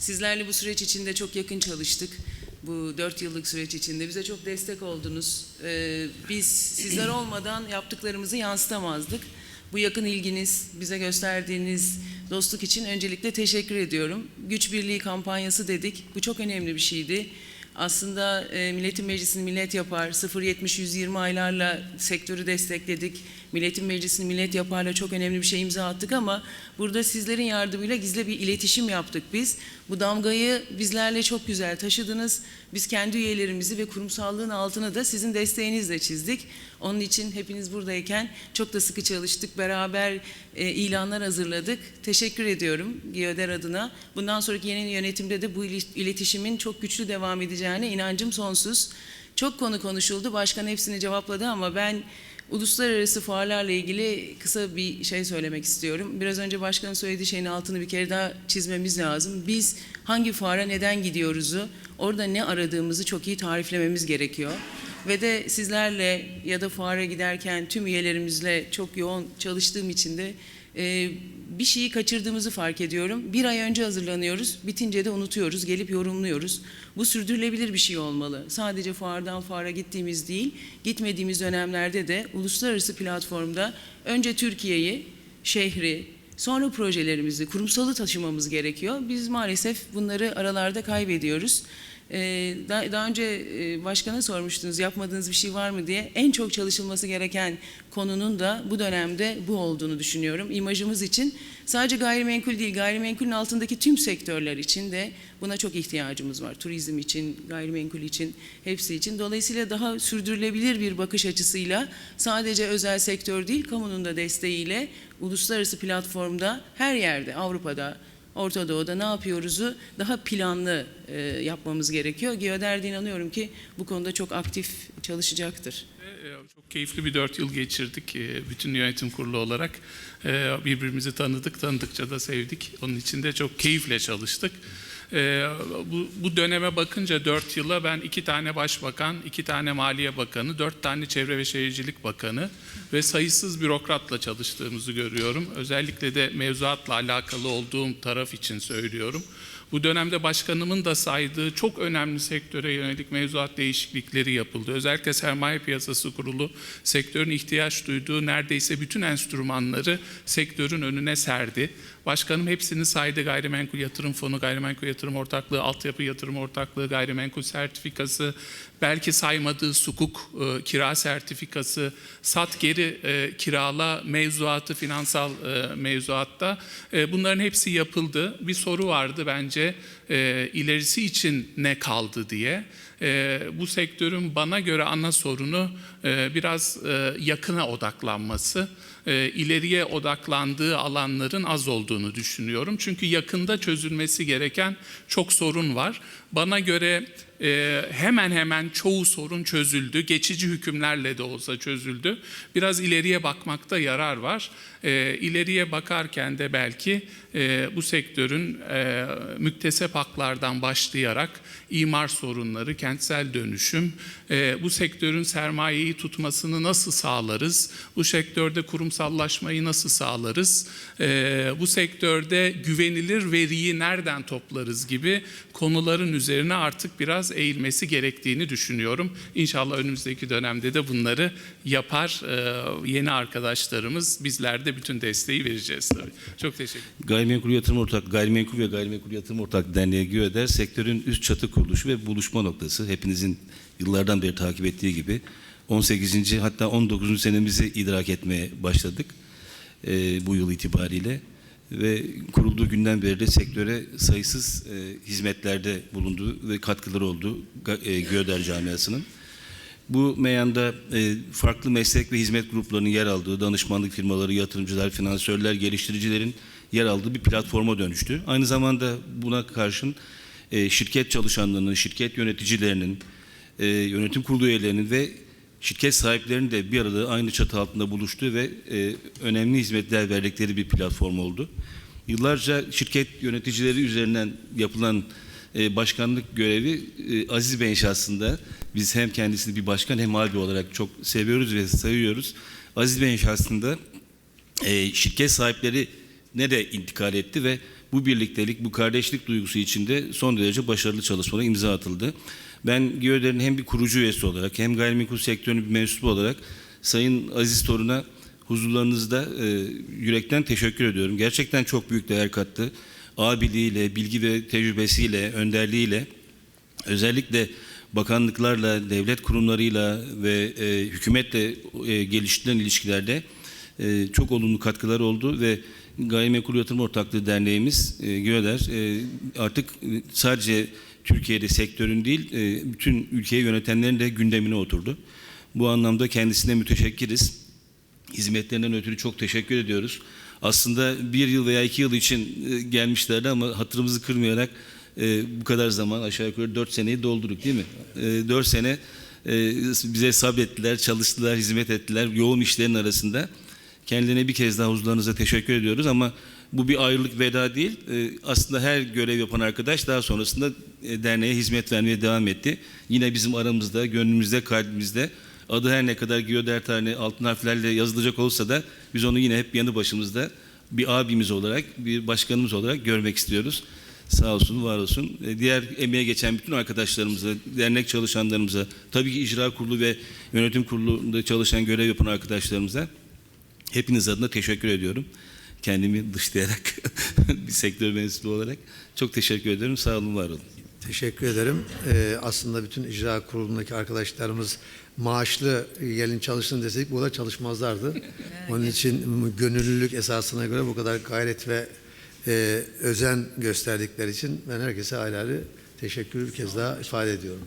Sizlerle bu süreç içinde çok yakın çalıştık. Bu dört yıllık süreç içinde bize çok destek oldunuz. Ee, biz sizler olmadan yaptıklarımızı yansıtamazdık. Bu yakın ilginiz, bize gösterdiğiniz dostluk için öncelikle teşekkür ediyorum. Güç Birliği kampanyası dedik. Bu çok önemli bir şeydi. Aslında e, Milletin Meclisi'ni millet yapar, 0-70-120 aylarla sektörü destekledik. Milletin Meclisi'ni millet yaparla çok önemli bir şey imza attık ama burada sizlerin yardımıyla gizli bir iletişim yaptık biz. Bu damgayı bizlerle çok güzel taşıdınız. Biz kendi üyelerimizi ve kurumsallığın altına da sizin desteğinizle çizdik. Onun için hepiniz buradayken çok da sıkı çalıştık. Beraber e, ilanlar hazırladık. Teşekkür ediyorum Giyoder adına. Bundan sonraki yeni yönetimde de bu iletişimin çok güçlü devam edeceğine inancım sonsuz. Çok konu konuşuldu. Başkan hepsini cevapladı ama ben uluslararası fuarlarla ilgili kısa bir şey söylemek istiyorum. Biraz önce başkanın söylediği şeyin altını bir kere daha çizmemiz lazım. Biz hangi fuara neden gidiyoruzu, orada ne aradığımızı çok iyi tariflememiz gerekiyor. Ve de sizlerle ya da fuara giderken tüm üyelerimizle çok yoğun çalıştığım için de e, bir şeyi kaçırdığımızı fark ediyorum. Bir ay önce hazırlanıyoruz, bitince de unutuyoruz, gelip yorumluyoruz. Bu sürdürülebilir bir şey olmalı. Sadece fuardan fuara gittiğimiz değil, gitmediğimiz dönemlerde de uluslararası platformda önce Türkiye'yi, şehri, sonra projelerimizi, kurumsalı taşımamız gerekiyor. Biz maalesef bunları aralarda kaybediyoruz. Ee, daha, önce e, başkana sormuştunuz yapmadığınız bir şey var mı diye. En çok çalışılması gereken konunun da bu dönemde bu olduğunu düşünüyorum. İmajımız için sadece gayrimenkul değil, gayrimenkulün altındaki tüm sektörler için de buna çok ihtiyacımız var. Turizm için, gayrimenkul için, hepsi için. Dolayısıyla daha sürdürülebilir bir bakış açısıyla sadece özel sektör değil, kamunun da desteğiyle uluslararası platformda her yerde, Avrupa'da, Orta Doğu'da ne yapıyoruzu daha planlı e, yapmamız gerekiyor. Geoder'de inanıyorum ki bu konuda çok aktif çalışacaktır. Ee, Çok keyifli bir dört yıl geçirdik e, bütün yönetim kurulu olarak. Ee, Birbirimizi tanıdık, tanıdıkça da sevdik. Onun için de çok keyifle çalıştık. Ee, Bu, bu döneme bakınca dört yıla ben iki tane başbakan, iki tane maliye bakanı, dört tane çevre ve şehircilik bakanı ve sayısız bürokratla çalıştığımızı görüyorum. Özellikle de mevzuatla alakalı olduğum taraf için söylüyorum. Bu dönemde başkanımın da saydığı çok önemli sektöre yönelik mevzuat değişiklikleri yapıldı. Özellikle sermaye piyasası kurulu sektörün ihtiyaç duyduğu neredeyse bütün enstrümanları sektörün önüne serdi. Başkanım hepsini saydı. Gayrimenkul yatırım fonu, gayrimenkul yatırım ortaklığı, altyapı yatırım ortaklığı, gayrimenkul sertifikası, belki saymadığı sukuk e, kira sertifikası, sat geri e, kirala mevzuatı finansal e, mevzuatta e, bunların hepsi yapıldı. Bir soru vardı bence e, ilerisi için ne kaldı diye. E, bu sektörün bana göre ana sorunu e, biraz e, yakına odaklanması. E, ileriye odaklandığı alanların az olduğunu düşünüyorum. Çünkü yakında çözülmesi gereken çok sorun var. Bana göre e, hemen hemen çoğu sorun çözüldü. Geçici hükümlerle de olsa çözüldü. Biraz ileriye bakmakta yarar var. E, ileriye bakarken de belki e, bu sektörün e, müktesep haklardan başlayarak imar sorunları, kentsel dönüşüm, e, bu sektörün sermayeyi tutmasını nasıl sağlarız? Bu sektörde kurumsallaşmayı nasıl sağlarız? E, bu sektörde güvenilir veriyi nereden toplarız gibi konuların üzerine artık biraz eğilmesi gerektiğini düşünüyorum. İnşallah önümüzdeki dönemde de bunları yapar. E, yeni arkadaşlarımız bizler de bütün desteği vereceğiz tabii. Çok teşekkür ederim. Gayrimenkul Yatırım Ortak, Gayrimenkul ve Gayrimenkul Yatırım Ortak Derneği GÜEDER sektörün üst çatı kuruluşu ve buluşma noktası. Hepinizin yıllardan beri takip ettiği gibi 18. hatta 19. senemizi idrak etmeye başladık e, bu yıl itibariyle. Ve kurulduğu günden beri de sektöre sayısız e, hizmetlerde bulunduğu ve katkıları oldu e, GÜEDER camiasının. Bu meyanda e, farklı meslek ve hizmet gruplarının yer aldığı danışmanlık firmaları, yatırımcılar, finansörler, geliştiricilerin yer aldığı bir platforma dönüştü. Aynı zamanda buna karşın e, şirket çalışanlarının, şirket yöneticilerinin, e, yönetim kurulu üyelerinin ve şirket sahiplerinin de bir arada aynı çatı altında buluştuğu ve e, önemli hizmetler verdikleri bir platform oldu. Yıllarca şirket yöneticileri üzerinden yapılan e, başkanlık görevi e, Aziz Bey'in şahsında biz hem kendisini bir başkan hem abi olarak çok seviyoruz ve sayıyoruz. Aziz Bey'in şahsında e, şirket sahipleri ne de intikal etti ve bu birliktelik, bu kardeşlik duygusu içinde son derece başarılı çalışmalara imza atıldı. Ben GİODER'in hem bir kurucu üyesi olarak hem gayrimenkul sektörünün bir mensubu olarak Sayın Aziz Torun'a huzurlarınızda e, yürekten teşekkür ediyorum. Gerçekten çok büyük değer kattı. Abiliğiyle, bilgi ve tecrübesiyle, önderliğiyle özellikle bakanlıklarla, devlet kurumlarıyla ve e, hükümetle e, geliştirilen ilişkilerde e, çok olumlu katkılar oldu ve Gayrimenkul Yatırım Ortaklığı Derneğimiz e, GÖDER e, artık sadece Türkiye'de sektörün değil e, bütün ülkeyi yönetenlerin de gündemine oturdu. Bu anlamda kendisine müteşekkiriz. Hizmetlerinden ötürü çok teşekkür ediyoruz. Aslında bir yıl veya iki yıl için e, gelmişlerdi ama hatırımızı kırmayarak e, bu kadar zaman aşağı yukarı dört seneyi doldurduk değil mi? Dört sene bize sabrettiler, çalıştılar, hizmet ettiler yoğun işlerin arasında. Kendilerine bir kez daha huzurlarınıza teşekkür ediyoruz ama bu bir ayrılık veda değil. E, aslında her görev yapan arkadaş daha sonrasında e, derneğe hizmet vermeye devam etti. Yine bizim aramızda, gönlümüzde, kalbimizde adı her ne kadar Giyoder Tarihine altın harflerle yazılacak olsa da biz onu yine hep yanı başımızda bir abimiz olarak, bir başkanımız olarak görmek istiyoruz. Sağ olsun, var olsun. E, Diğer emeğe geçen bütün arkadaşlarımıza, dernek çalışanlarımıza, tabii ki icra kurulu ve yönetim kurulunda çalışan görev yapan arkadaşlarımıza hepiniz adına teşekkür ediyorum. Kendimi dışlayarak bir sektör mensubu olarak çok teşekkür ediyorum. Sağ olun, var olun. Teşekkür ederim. Ee, aslında bütün icra kurulundaki arkadaşlarımız maaşlı gelin çalışsın deseydik burada çalışmazlardı. Onun için gönüllülük esasına göre bu kadar gayret ve e, özen gösterdikleri için ben herkese ayrı ayrı teşekkür bir kez daha ifade ediyorum.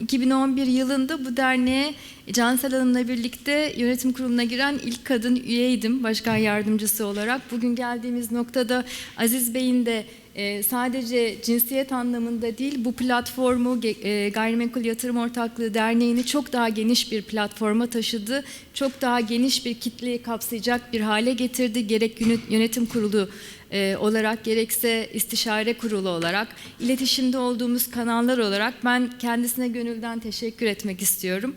2011 yılında bu derneğe Cansel Hanım'la birlikte yönetim kuruluna giren ilk kadın üyeydim başkan yardımcısı olarak. Bugün geldiğimiz noktada Aziz Bey'in de e, sadece cinsiyet anlamında değil bu platformu e, Gayrimenkul Yatırım Ortaklığı Derneği'ni çok daha geniş bir platforma taşıdı. Çok daha geniş bir kitleyi kapsayacak bir hale getirdi. Gerek yönet- yönetim kurulu e, olarak gerekse istişare kurulu olarak iletişimde olduğumuz kanallar olarak ben kendisine gönülden teşekkür etmek istiyorum.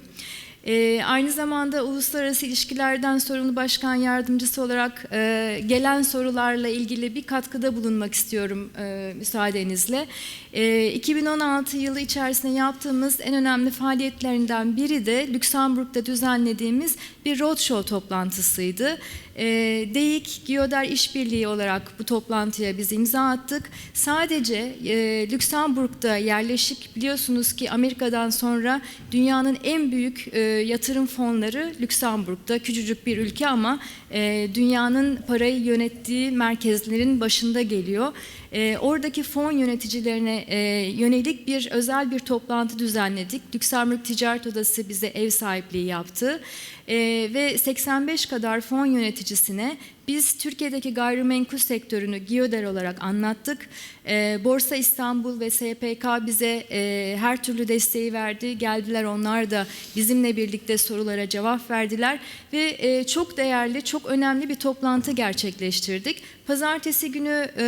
E, aynı zamanda uluslararası ilişkilerden sorumlu başkan yardımcısı olarak e, gelen sorularla ilgili bir katkıda bulunmak istiyorum e, müsaadenizle. E, 2016 yılı içerisinde yaptığımız en önemli faaliyetlerinden biri de Lüksemburg'da düzenlediğimiz bir roadshow toplantısıydı. E, DEİK Giyoder İşbirliği olarak bu toplantıya biz imza attık. Sadece e, Lüksemburg'da yerleşik biliyorsunuz ki Amerika'dan sonra dünyanın en büyük e, yatırım fonları Lüksemburg'da. Küçücük bir ülke ama e, dünyanın parayı yönettiği merkezlerin başında geliyor. E, oradaki fon yöneticilerine e, yönelik bir özel bir toplantı düzenledik. Lüksemburg Ticaret Odası bize ev sahipliği yaptı. E, ve 85 kadar fon yöneticisine biz Türkiye'deki gayrimenkul sektörünü Giyoder olarak anlattık. E, Borsa İstanbul ve SPK bize e, her türlü desteği verdi. Geldiler onlar da bizimle birlikte sorulara cevap verdiler. Ve e, çok değerli, çok önemli bir toplantı gerçekleştirdik. Pazartesi günü e,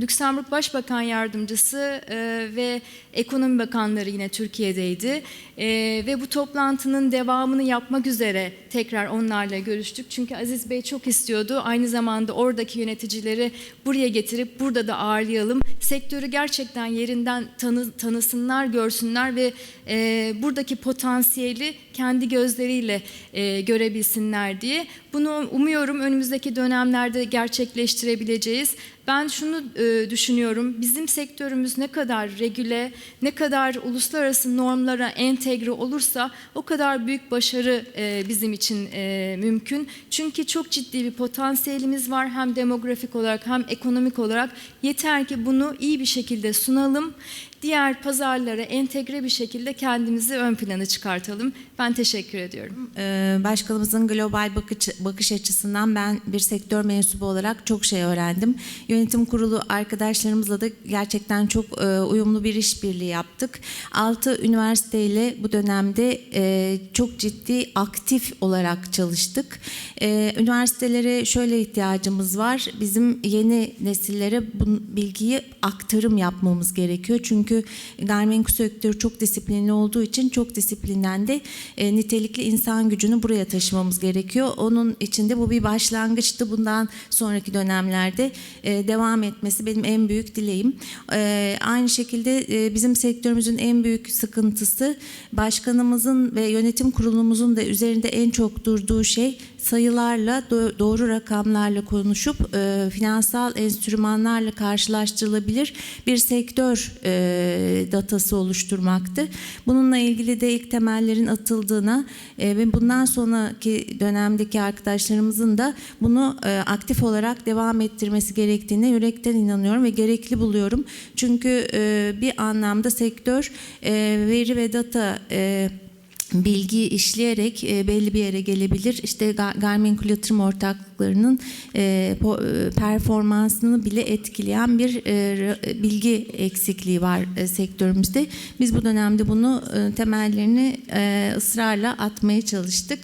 Lüksemburg Başbakan Yardımcısı e, ve Ekonomi Bakanları yine Türkiye'deydi. E, ve bu toplantının devamını yapmak üzere tekrar onlarla görüştük. Çünkü Aziz Bey çok istiyordu. Aynı zamanda oradaki yöneticileri buraya getirip burada da ağırlayalım. Sektörü gerçekten yerinden tanı, tanısınlar, görsünler ve e, buradaki potansiyeli kendi gözleriyle e, görebilsinler diye. Bunu umuyorum önümüzdeki dönemlerde gerçekleştirebileceğiz. Ben şunu e, düşünüyorum, bizim sektörümüz ne kadar regüle, ne kadar uluslararası normlara entegre olursa o kadar büyük başarı e, bizim için e, mümkün. Çünkü çok ciddi bir potansiyelimiz var hem demografik olarak hem ekonomik olarak. Yeter ki bunu iyi bir şekilde sunalım. Diğer pazarlara entegre bir şekilde kendimizi ön plana çıkartalım. Ben teşekkür ediyorum. Ee, Başkanımızın global bakış, bakış açısından ben bir sektör mensubu olarak çok şey öğrendim. Yönetim kurulu arkadaşlarımızla da gerçekten çok e, uyumlu bir işbirliği yaptık. Altı üniversiteyle bu dönemde e, çok ciddi aktif olarak çalıştık. E, üniversitelere şöyle ihtiyacımız var. Bizim yeni nesillere bu bilgiyi aktarım yapmamız gerekiyor. Çünkü gayrimenkul sektörü çok disiplinli olduğu için çok disiplinden de e, nitelikli insan gücünü buraya taşımamız gerekiyor. Onun için de bu bir başlangıçtı. Bundan sonraki dönemlerde e, devam etmesi benim en büyük dileğim. E, aynı şekilde e, bizim sektörümüzün en büyük sıkıntısı başkanımızın ve yönetim kurulumuzun da üzerinde en çok durduğu şey sayılarla do- doğru rakamlarla konuşup e, finansal enstrümanlarla karşılaştırılabilir bir sektör e, datası oluşturmaktı. Bununla ilgili de ilk temellerin atıldığına e, ve bundan sonraki dönemdeki arkadaşlarımızın da bunu aktif olarak devam ettirmesi gerektiğine yürekten inanıyorum ve gerekli buluyorum. Çünkü bir anlamda sektör veri ve data e, bilgi işleyerek e, belli bir yere gelebilir. İşte ga- gayrimenkul yatırım ortaklıklarının e, po- e, performansını bile etkileyen bir e, bilgi eksikliği var e, sektörümüzde. Biz bu dönemde bunu e, temellerini e, ısrarla atmaya çalıştık.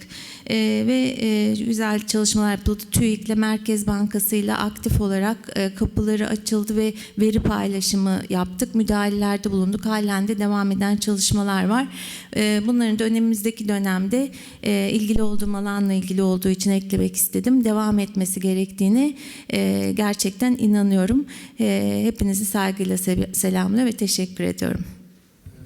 E, ve e, güzel çalışmalar yapıldı. TÜİK'le Merkez Bankası'yla aktif olarak e, kapıları açıldı ve veri paylaşımı yaptık. Müdahalelerde bulunduk. Halen de devam eden çalışmalar var. E, bunların da önümüzdeki dönemde e, ilgili olduğum alanla ilgili olduğu için eklemek istedim. Devam etmesi gerektiğini e, gerçekten inanıyorum. E, hepinizi saygıyla se- selamlıyor ve teşekkür ediyorum.